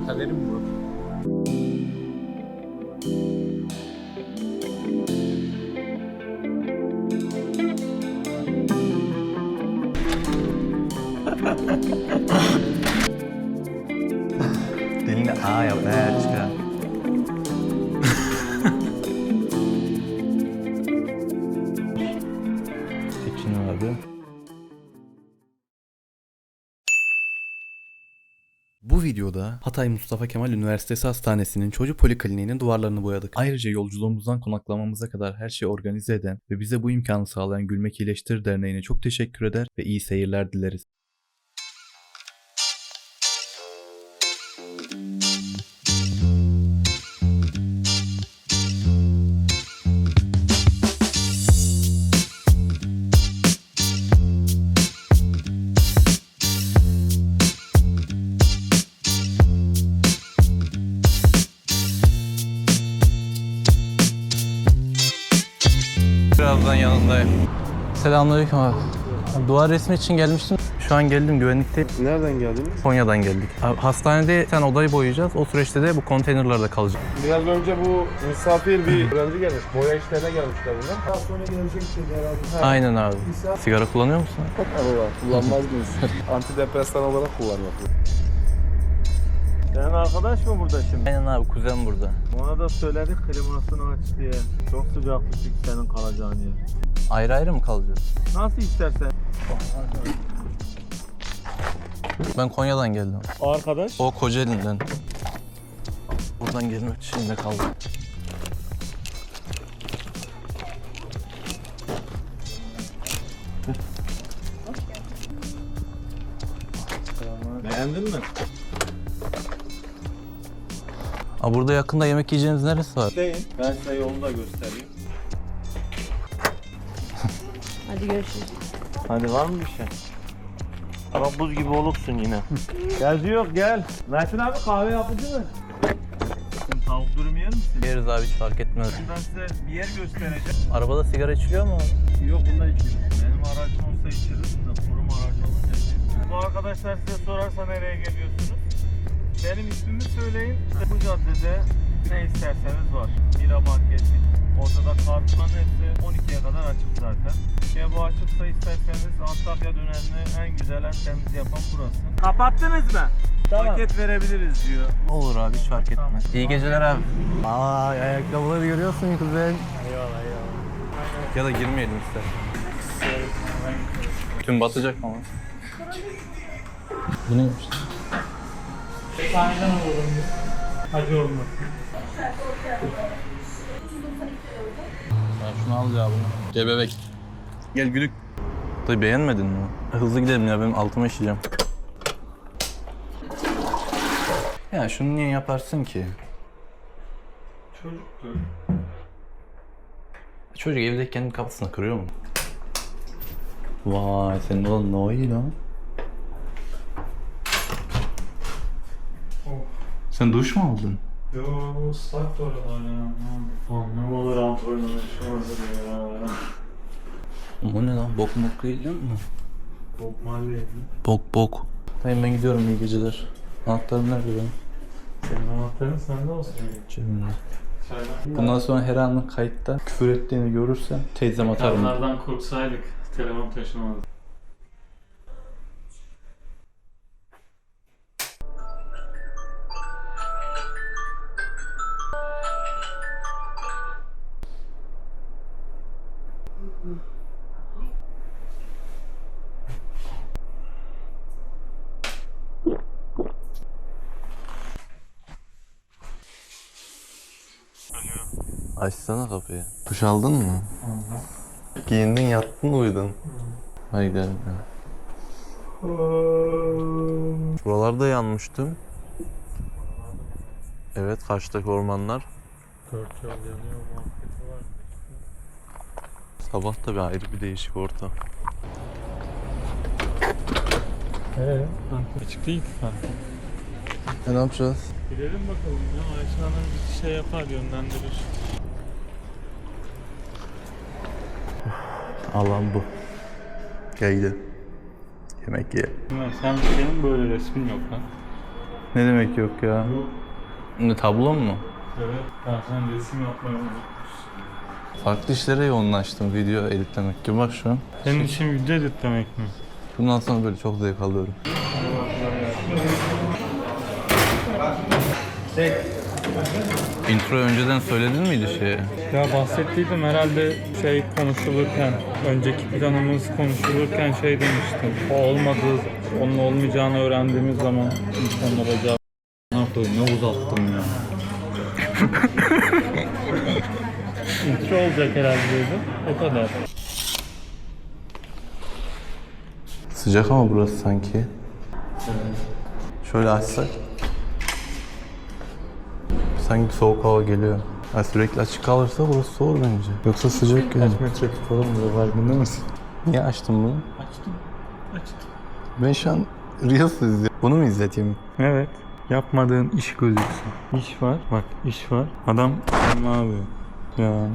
benim kaderim bu. Dilini A yap. Hatay Mustafa Kemal Üniversitesi Hastanesi'nin çocuk polikliniğinin duvarlarını boyadık. Ayrıca yolculuğumuzdan konaklamamıza kadar her şeyi organize eden ve bize bu imkanı sağlayan Gülmek İyileştir Derneği'ne çok teşekkür eder ve iyi seyirler dileriz. Selamünaleyküm abi. Duvar resmi için gelmiştim. Şu an geldim güvenlikte. Nereden geldiniz? Konya'dan geldik. Abi, hastanede sen odayı boyayacağız. O süreçte de bu konteynerlarda kalacak. Biraz önce bu misafir bir öğrenci gelmiş. Boya işlerine gelmişler bunlar. Daha sonra gelecek dedi herhalde. Aynen abi. Sigara kullanıyor musun? Allah kullanmaz mıyız? Antidepresan olarak kullanıyor. Senin arkadaş mı burada şimdi? Aynen abi kuzen burada. Ona da söyledik klimasını aç diye. Çok sıcaklık senin kalacağın yer. Ayrı ayrı mı kalacağız? Nasıl istersen. Ben Konya'dan geldim. Arkadaş. O Kocaeli'nden. Buradan gelmek için de kaldım. Beğendin mi? Aa, burada yakında yemek yiyeceğiniz neresi var? Değil. Ben size yolu da göstereyim. Hadi görüşürüz. Hadi var mı bir şey? Ama buz gibi olursun yine. Gel yok gel. Metin abi kahve yapıcı mı? Tavuk dürüm yer misin? Yeriz abi hiç fark etmez. Ben size bir yer göstereceğim. Arabada sigara içiliyor mu? Yok bunda içmiyorum. Benim aracım olsa içeriz de kurum aracı olunca içeriz. Bu arkadaşlar size sorarsa nereye geliyorsunuz? Benim ismimi söyleyin. İşte bu caddede ne isterseniz var. Bira market, ortada kartların hepsi 12'ye kadar açık zaten. Şey bu açıksa isterseniz Antakya dönerini en güzel, en temiz yapan burası. Kapattınız mı? Paket verebiliriz diyor. Olur abi hiç fark etmez. İyi geceler abi. Aa ayakkabıları görüyorsun kuzen. Eyvallah eyvallah. Ya da girmeyelim ister. Tüm batacak ama. Bu neymiş? Sahneden alalım. Hadi olma. Şunu al ya bunu. Gel bebek. Gel gülük. Tabii beğenmedin mi? Hızlı gidelim ya benim altıma işeyeceğim. Ya şunu niye yaparsın ki? Çocuktur. Çocuk evdeyken kapısını kırıyor mu? Vay senin oğlun ne iyi lan? Sen duş mu aldın? Yo ıslak da oralar ya. Annem olur antrenörü şu ya. O ne lan? Bok mok yiyecek mi? Bob Marley. Bok bok. Dayım ben gidiyorum iyi geceler. Anahtarım nerede benim? Senin anahtarın sende olsun. Cebimde. Bundan sonra her anın kayıtta küfür ettiğini görürsem teyzem atarım. Onlardan korksaydık telefon taşımazdık. Açsana kapıyı. Duş aldın mı? Giyindin, yattın, uyudun. Hadi gel. Buralarda yanmıştım. Evet, karşıdaki ormanlar. Dört yol yanıyor muhabbeti var. Sabah da bir ayrı bir değişik ortam. Eee? Açık değil ki kanka. E ne yapacağız? Gidelim bakalım ya. Ayşe Hanım bizi şey yapar yönlendirir. Alan bu. Gel gidelim. Yemek yiyelim. Sen senin böyle resmin yok lan. Ne demek yok ya? Ne tablon mu? Evet. Ha, sen resim yapmayı. Farklı işlere yoğunlaştım video editlemek gibi bak şu an. Senin için video editlemek mi? Bundan sonra böyle çok zevk alıyorum. Intro önceden söyledin miydi şeye? Ya bahsettiydim herhalde şey konuşulurken, önceki planımız konuşulurken şey demiştim. O olmadığı, onun olmayacağını öğrendiğimiz zaman insanlar acaba ne yapayım ne uzattım ya. Intro olacak herhalde dedim. O kadar. Sıcak ama burası sanki. Şöyle açsak. Sanki soğuk hava geliyor. Ha, sürekli açık kalırsa burası soğur bence. Yoksa sıcak yani. metre tutalım diye farkında mısın? Niye açtın bunu? Açtım. Açtım. Ben şu an Reels izliyorum. Bunu mu izleteyim? Evet. Yapmadığın iş gözüksün. İş var. Bak iş var. Adam ne yapıyor? Ya.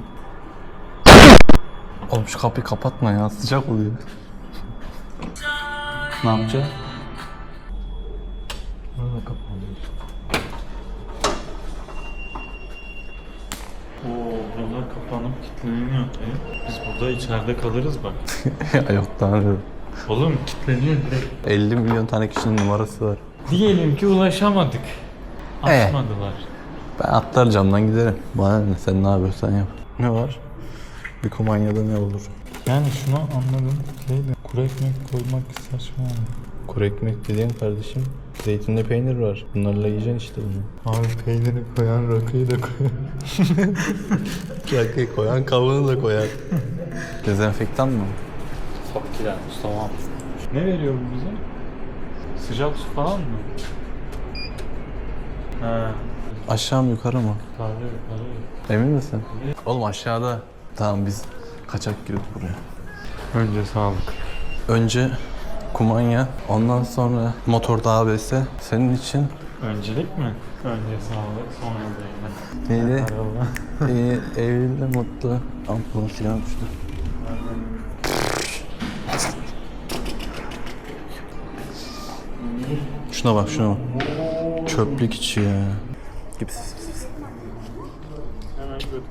Oğlum şu kapıyı kapatma ya. Sıcak oluyor. ne yapacağız? Burada kapalı. Oo, buralar kapanıp kilitleniyor. E, biz burada içeride kalırız bak. yok tanrım. Oğlum kilitleniyor direkt. 50 milyon tane kişinin numarası var. Diyelim ki ulaşamadık. Ee? Açmadılar. Ben atlar camdan giderim. Bana ne sen ne yapıyorsan yap. Ne var? Bir kumanyada ne olur? Yani şunu anladım. Şeyde, kuru ekmek koymak saçma. Kuru ekmek dediğin kardeşim zeytinli peynir var. Bunlarla yiyeceksin işte bunu. Abi peyniri koyan rakıyı da koyan. Rakıyı koyan kavuğunu da koyar. Dezenfektan mı? De Mustafa Ne veriyor bu bize? Sıcak su falan mı? He. Aşağı mı yukarı mı? Kahve yukarı. Emin misin? Oğlum aşağıda. Tamam biz kaçak girdik buraya. Önce sağlık. Önce kumanya, ondan sonra motorda ABS. Senin için Öncelik mi? Önce sağlık, sonra da yine. neydi? Araba. İyi, evli, mutlu. Ampulun silah düştü. Şuna bak şuna bak. Çöplük içi ya. Gibi. Hemen götür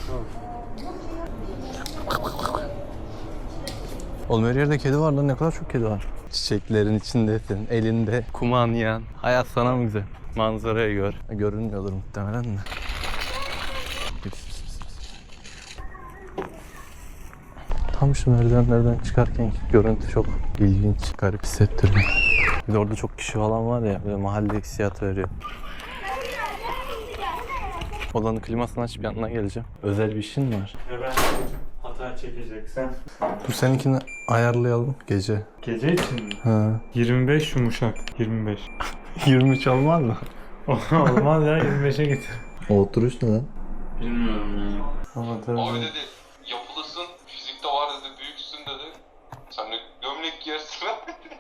Oğlum her yerde kedi var lan ne kadar çok kedi var. Çiçeklerin içindesin, elinde kumanyan. Hayat sana mı güzel? Manzarayı gör. Görünmüyordur muhtemelen de. Tam şu merdivenlerden çıkarken görüntü çok ilginç, garip hissettiriyor. Bir de orada çok kişi falan var ya, böyle mahalle hissiyatı veriyor. Odanın klimasını açıp yanına geleceğim. Özel bir işin mi var? Ve ben hata çekeceksen. Dur seninkini ayarlayalım gece. Gece için mi? Ha. 25 yumuşak. 25. 23 olmaz mı? Olmaz ya 25'e getir. Oturuş ne lan? Bilmiyorum ya. Ama Abi dedi yapılısın, fizikte var dedi, büyüksün dedi. Sen de gömlek giyersin dedi.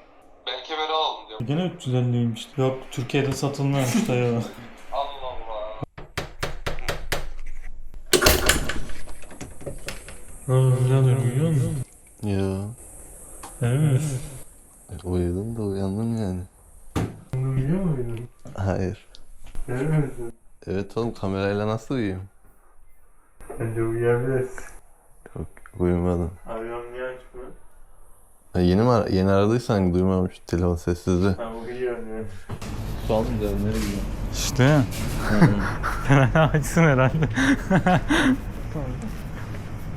Bel kemeri alalım diyor. Gene 350'ymiş. Yok Türkiye'de satılmıyormuş da ya. Allah Allah. Birader uyuyor musun? Ya. Emin misin? Uyudum da uyandım yani. Uyuyor muydun? Hayır. Misin? Evet oğlum kamerayla nasıl uyuyayım? Bence uyuyabilirsin. Yok uyumadım. Arıyorum niye açmıyor? Ha, yeni mi ara- yeni aradıysan duymamış telefon sessizdi. Ha uyuyorum yani. Nereye gidiyorsun? İşte. Sen açsın herhalde.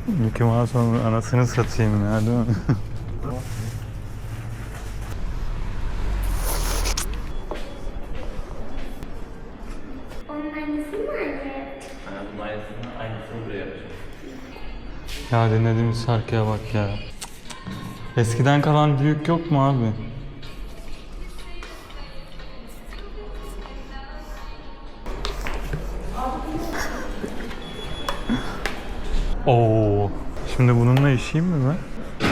Mickey Mouse'un anasını satayım ya değil mi? Ya dinlediğimiz şarkıya bak ya. Eskiden kalan büyük yok mu abi? Oo. Şimdi bununla işeyim mi ben?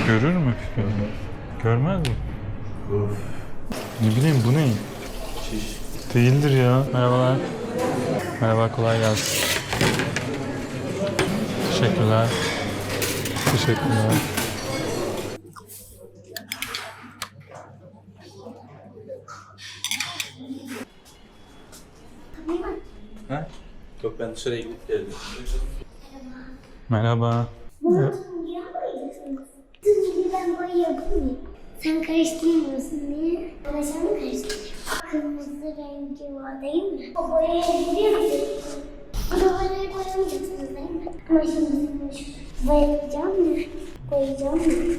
Görür mü? Görmez mi? Ne bileyim bu ne? Değildir ya. Merhabalar. Merhaba kolay gelsin. Teşekkürler. Teşekkürler. Ben dışarıya gidip geldim. Merhaba. Niye boyuyorsunuz? Dün gibi ben boya yapayım. Sen karıştırmıyorsun niye? Ama sen mi karıştırıyorsun? Kırmızı rengi var değil mi? O boyaya gidiyor musun? Bu duvarları boyamayacaksınız değil mi? Ama şimdi şu boyayacağım mı? Boyayacağım mı?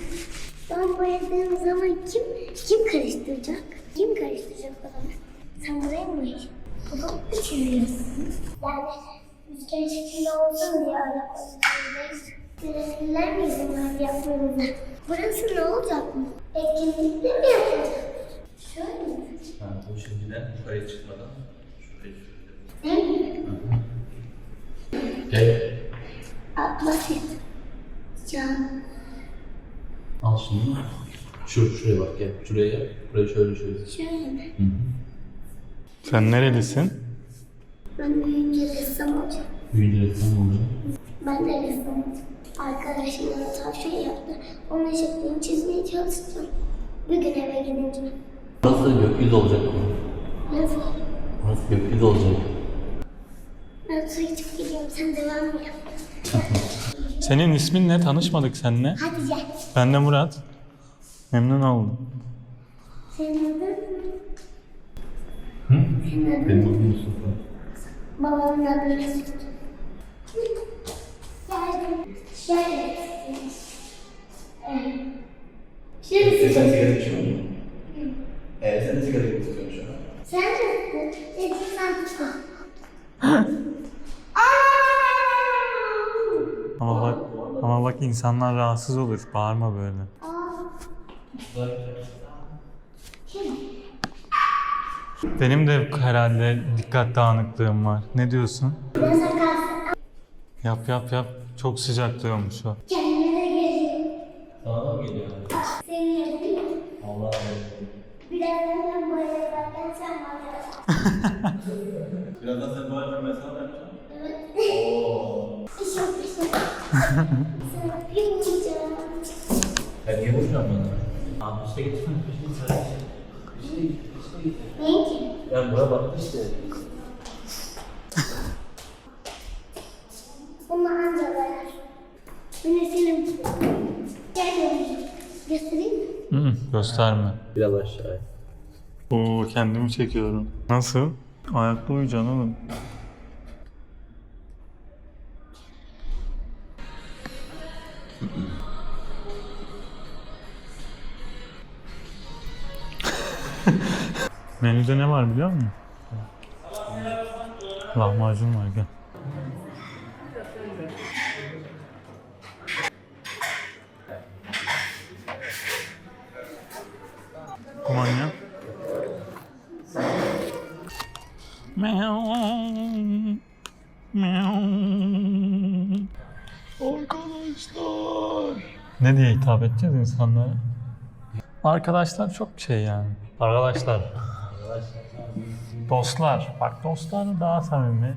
Ben boyadığım zaman kim kim karıştıracak? Kim karıştıracak o zaman? Sen buraya mı boyayacaksın? Bunu mu çiziyorsun? Yani rüzgar şekilli olsun diye öyle koydum. Sinirler mi izin verdi? Burası ne olacak mı? Etkinlikte mi yapacak? Şöyle mi? Ha, bu şimdiden yukarıya çıkmadan şuraya şöyle. Değil mi? Gel. Basit. Can. Al şunu. Şu, şuraya bak gel. Şuraya gel. Burayı şöyle şöyle. Şöyle mi? Sen nerelisin? Ben büyüyünce ressam olacağım. Büyüdü ressam olacak. Ben de ressam olacağım. Arkadaşım bana tavsiye yaptı. Onun şeklini çizmeye çalışacağım. Bir gün eve gidince. Burası gökyüzü olacak mı? Nasıl? Burası gökyüzü olacak. Ben su içip gidiyorum. Sen devam et. Senin ismin ne? Tanışmadık seninle. Hadi gel. Ben de Murat. Memnun oldum. Senin adın ne? Hı? Senin adın Benim adım Mustafa. Babamın adı Mesut. Geldim. Şöyle. Şöyle Sen sigara içiyor musun? Evet, sen de sigara içiyorsun şu an. Sen nasılsın? Dedim sen tutma. Ama bak ama bak insanlar rahatsız olur. Bağırma böyle. Benim de herhalde dikkat dağınıklığım var. Ne diyorsun? Biraz kalsın. Yap yap yap. Çok sıcak diyormuş o. Kendine geliyor. Sana da mı geliyor? Senin yerin değil mi? Allah Allah. Birazdan ben boyaya bakarken sen bana. Birazdan sen bu arada mesaj yapacağım. İş yok iş yok. Sana bir vuracağım. Ben niye vuracağım bana? Abi işte gitsene. Sen. İşte git. İşte git. Neyin ki? Ya bura baktı işte. Bunu anca ver. Beni senin... Gel oğlum. Göstereyim mi? Hı hı, gösterme. Biraz aşağıya. Oo kendimi çekiyorum. Nasıl? Ayakta uyuyacaksın oğlum. Menüde ne var biliyor musun? Lahmacun var gel. Kumanya. Meow. Meow. Arkadaşlar. Ne diye hitap edeceğiz insanlara? Arkadaşlar çok şey yani. Arkadaşlar. Dostlar. Bak dostlar daha samimi.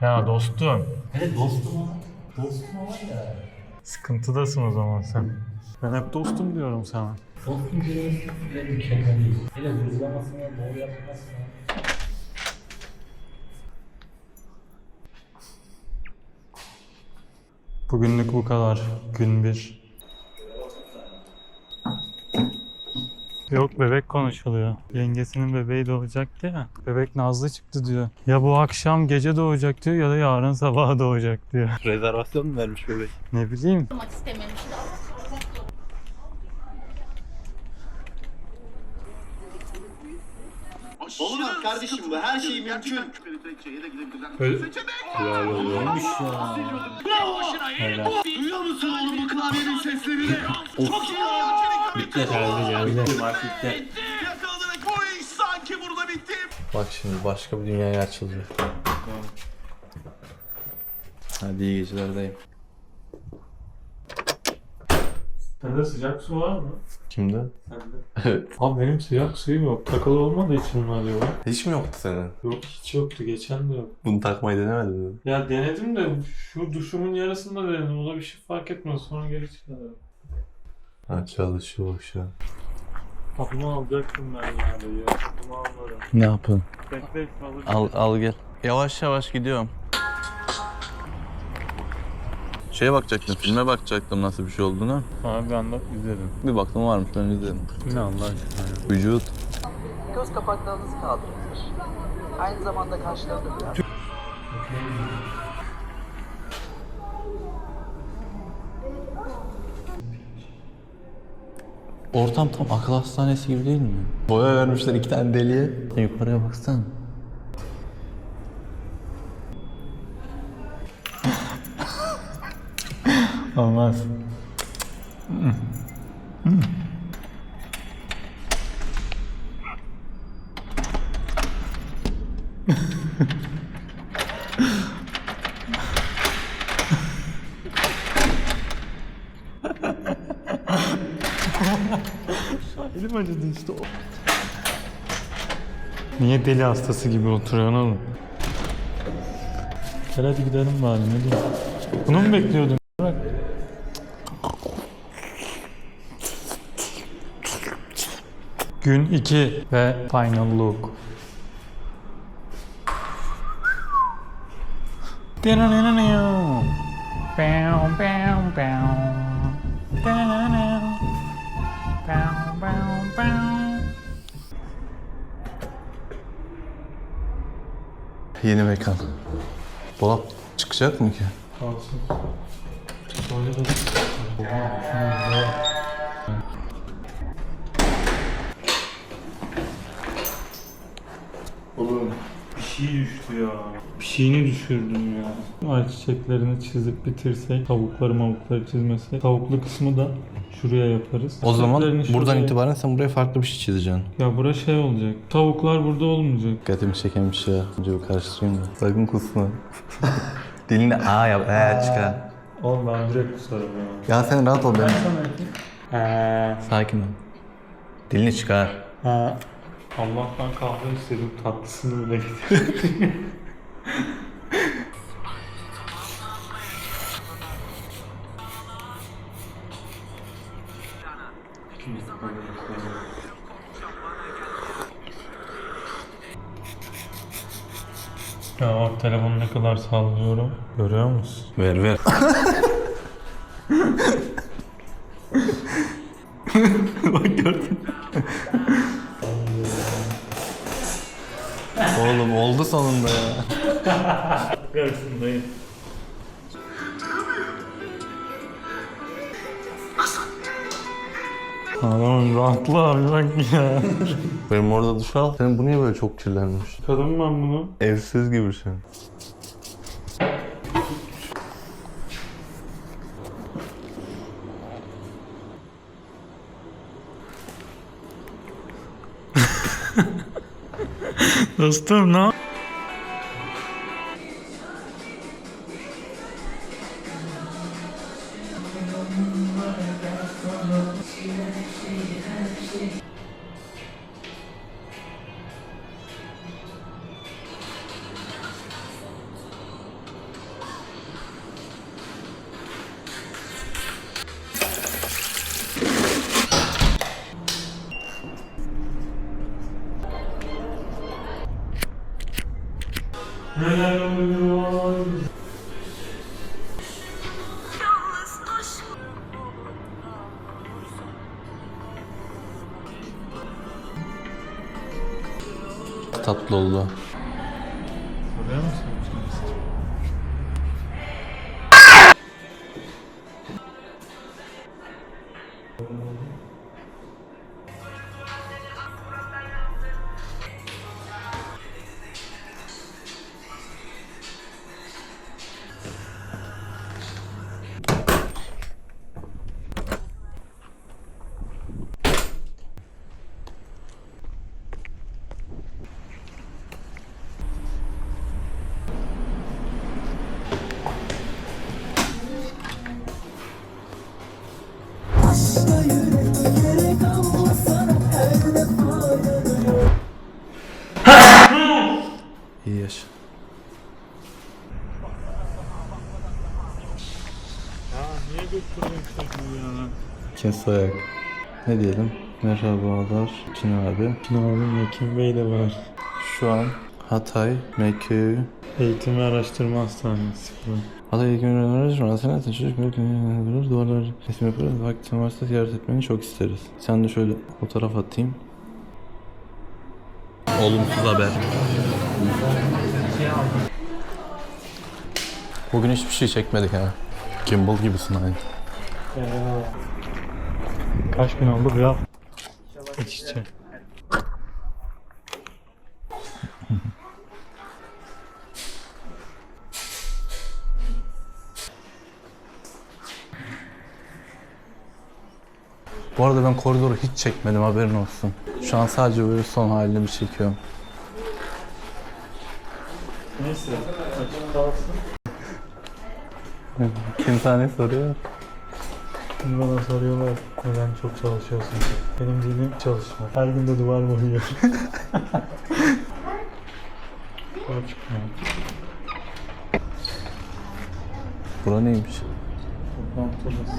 Ya dostum. Evet dostum. Dostum var ya. Sıkıntıdasın o zaman sen. Ben hep dostum diyorum sana. Dostum kelimesi bile mükemmel değil. Hele hızlamasına, doğru yapmasına. Bugünlük bu kadar. Gün bir. Yok bebek konuşuluyor. Yengesinin bebeği doğacaktı ya. Bebek Nazlı çıktı diyor. Ya bu akşam gece doğacak diyor ya da yarın sabah doğacak diyor. Rezervasyon mu vermiş bebek? Ne bileyim. Olamaz kardeşim bu her şey mümkün. Duyuyor musun oğlum bu klavyenin seslerini? Çok iyi Bitti herhalde geldi. Yakaladık bu iş sanki burada bitti. Bak şimdi başka bir dünyaya açılacak. Hadi iyi geceler dayım. Sende sıcak su var mı? Kimde? Sende. Evet. Abi benim sıcak suyum yok. Takılı olmadığı için mi acaba? Hiç mi yoktu senin? Yok hiç yoktu. Geçen de yok. Bunu takmayı denemedin mi? Ya denedim de şu duşumun yarısında denedim. O da bir şey fark etmez. Sonra geri çıkardım. Ha çalışıyor şu an. Kapımı alacaktım ben ya dayı. Kapımı almadım. Ne yapın? Bekle alacağım. Al, al gel. Yavaş yavaş gidiyorum. Şeye bakacaktım, filme bakacaktım nasıl bir şey olduğunu. Abi ben de izledim. Bir baktım varmış, ben izledim. Ne Allah aşkına ya. Vücut. Göz kapaklarınızı kaldırılır. Aynı zamanda kaşlarını biraz Ortam tam akıl hastanesi gibi değil mi? Boya vermişler iki tane deliye. Yukarıya baksana. Olmaz. Niye deli hastası gibi oturuyorsun oğlum? Gel hadi gidelim bari ne diyeyim. Bunu mu bekliyordun? Bırak. Gün 2 ve final look. Yeni mekan. Dolap çıkacak mı ki? Kalsın. Oğlum bir şey düştü ya. Bir şeyini düşürdüm ya. Ay çiçeklerini çizip bitirsek, tavukları mavukları çizmesek. Tavuklu kısmı da şuraya yaparız. O zaman buradan şuraya- itibaren sen buraya farklı bir şey çizeceksin. Ya bura şey olacak. Tavuklar burada olmayacak. Dikkatimi çeken bir şey. Önce bir karıştırayım da. Sakın kusma. Dilini A yap, E çıkar. Oğlum ben direkt kusarım ya. Ya sen rahat ol ben. Eee. Sakin ol. Dilini çıkar. Ha. Allah'tan kahve istedim tatlısını öyle getirdim. Ya bak telefonu ne kadar sallıyorum. Görüyor musun? Ver ver. Bak gördün. Oğlum oldu sonunda ya. Görsün Adamın rahatla abi bak ya. Benim orada duş al. Senin bu niye böyle çok kirlenmiş? Kadın ben bunu. Evsiz gibi şey. Dostum ne Tatlı oldu. Görüyor musun? İyi yaş. Kes ayak. Ne diyelim? Merhabalar. Çin abi. Kim abim Yakin Bey de var. Şu an Hatay, Mekke, Eğitim ve Araştırma Hastanesi. Hatay Üniversitesi Hastanesi Çocuk Bölümü Duvarlar Resim yapıyoruz. Vakti varsa ziyaret etmeni çok isteriz. Sen de şöyle fotoğraf atayım. Olumsuz haber. Bugün hiçbir şey çekmedik ha. Gimbal gibisin aynı. Kaç gün oldu ya? İç içe. Bu arada ben koridoru hiç çekmedim haberin olsun. Şu an sadece böyle son halini bir çekiyorum. Neyse. Kim tane soruyor? Şimdi bana soruyorlar neden çok çalışıyorsun? Benim dilim çalışma. Her gün de duvar boyuyor. Duvar çıkmıyor. Bura neymiş? Toplantımız.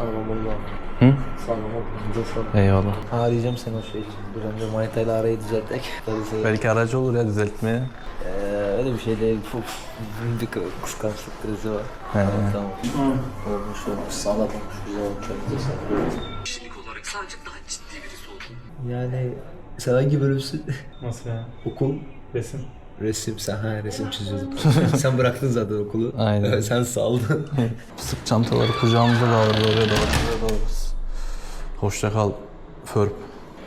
Sarmamında. Hı? Sarmamında. Bize sar. Eyvallah. Arayacağım seni o şey için. Dur önce manitayla arayı düzeltek. Tabii Belki aracı olur ya düzeltmeye. Ee, öyle bir şey değil. Çok bir kıskançlık krizi var. He. Tamam. Olmuş olmuş. Sana olmuş. Güzel olmuş. Elinize sağlık. Kişilik olarak sadece daha ciddi birisi oldun. Yani sen hangi bölümsün? Nasıl ya? Okul. Resim. Resim. Sen ha resim çiziyordun. sen bıraktın zaten okulu. Aynen. sen saldın. Sık çantaları kucağımıza da alırız oraya da oraya. Hoşça kal Förp.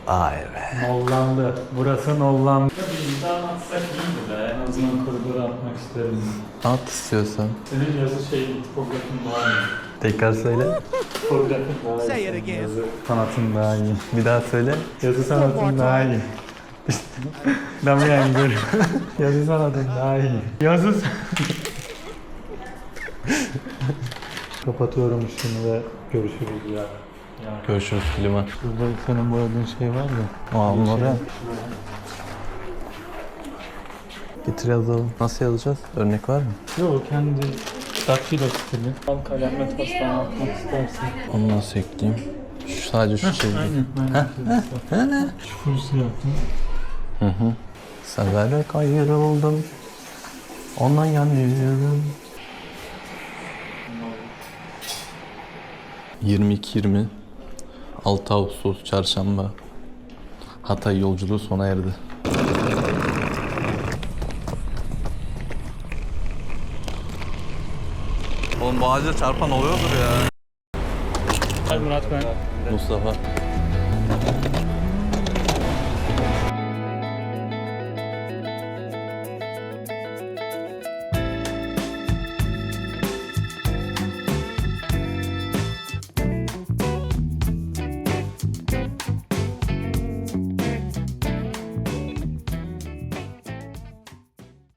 Ay be. Nollandı. Burası nollandı. Bir imza atsak iyiydi be. En azından koridoru atmak isterim. At istiyorsan. Senin yazı şey, tipografin daha iyi. Tekrar söyle. Tipografin daha iyi. Yazı sanatın daha iyi. Bir daha söyle. Yazı sanatın daha iyi. Damian gör. Yazı sanatın daha iyi. Yazı Kapatıyorum şunu ve görüşürüz ya. ya. Görüşürüz klima. Burada senin boyadığın şey var ya. Aa onları. Getir yazalım. Nasıl yazacağız? Örnek var mı? Yok kendi daktilo stili. Al kalemle taslağını atmak istersin. Onu nasıl ekleyeyim? Şu, sadece şu şey. Aynen. Aynen. Şu kursu yaptım. Hı hı. Severek ayrıldım. Ondan yanıyorum. 22-20 6 Ağustos Çarşamba Hatay yolculuğu sona erdi. Oğlum bu ağaca çarpan oluyordur ya. Murat ben. Mustafa.